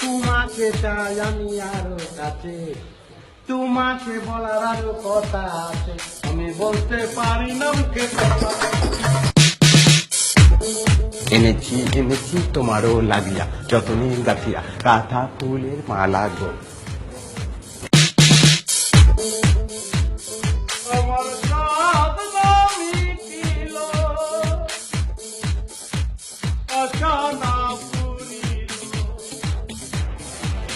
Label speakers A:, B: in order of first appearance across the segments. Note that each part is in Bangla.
A: তোমাকে চাই আমি আরও কাছে। তোমাকে বলার আরও কথা আছে। আমি বলতে পারি না এনেছি এনেছি, তোমারও লাগিয়া, যতনে গাথিয়া কাঁথা ফুলের মালা গো। আমার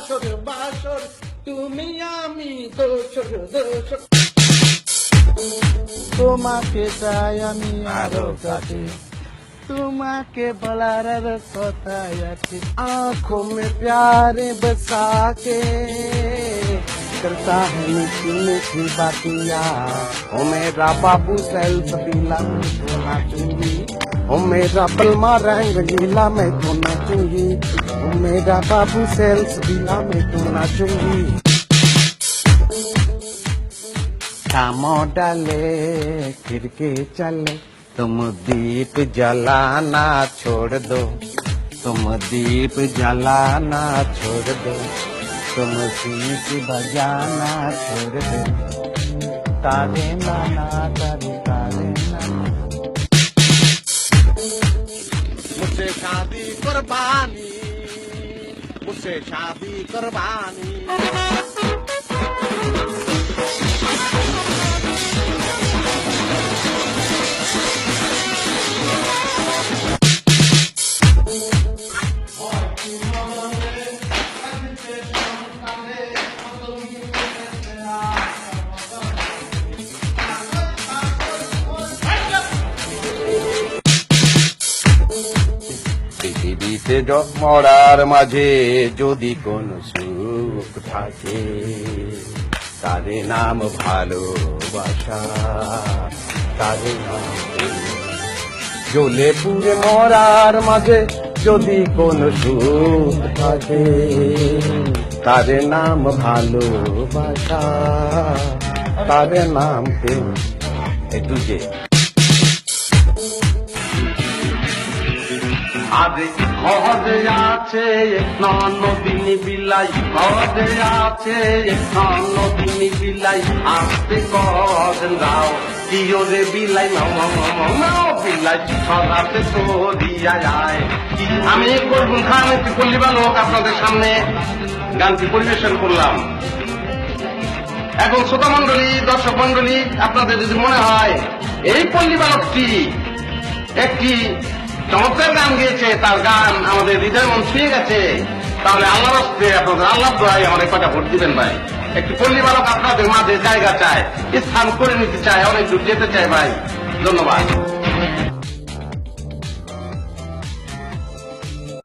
A: বাসর বাসর তুমি আমি দোসর দোসর তোমাকে চাই আমি আরো কাছে তোমাকে বলার আর কথা আছে आंखों में प्यार बसा के करता है मीठी मीठी बातिया ओ मेरा बाबू सेल्फ दिला मैं तो नाचूंगी ओ मेरा बलमा रंग गीला मैं तो नाचूँगी। ओ मेरा बाबू सेल्स दिला मैं तो नाचूँगी। कामो डाले, फिर के चले। तुम दीप जलाना छोड़ दो। तुम दीप जलाना छोड़ दो। तुम दीप बजाना छोड़ दो। तारे नाना तारे मुझसे शादी कुर्बानी मुझसे शादी कुर्बानी জ- মরার মাঝে যদি কোন সুখ থাকে, তারে নাম ভালোবাসা, তারে নাম। জ্বলে পুড়ে মরার মাঝে যদি কোন সুখ থাকে, তারে নাম ভালোবাসা, তারে নাম প্রেম একটু যে আরে ঘরে আছে নদিনী বিলাই, ঘরে আছে নদিনী বিলাই। আসতে কজন গাও কিয়রে বিলাই বিলাই সরাতে সরিয়া যায় আমি করবুন খান একটি পল্লীবা লোক আপনাদের সামনে গানটি পরিবেশন করলাম। এখন শ্রোতা মন্ডলী দর্শক মন্ডলী আপনাদের যদি মনে হয়, এই পল্লী বালকটি একটি চমৎকার গান গিয়েছে, তার গান আমাদের হৃদয় মন ছুঁয়ে গেছে। তাহলে আল্লাহ রাস্তে আপনাদের আল্লাহ দোয়াই আমার কটা ভোট দিবেন ভাই? একটি পল্লী বালক আপনাদের মাঝে জায়গা চায়, স্থান করে নিতে চায়, অনেক দূর যেতে চায় ভাই। ধন্যবাদ।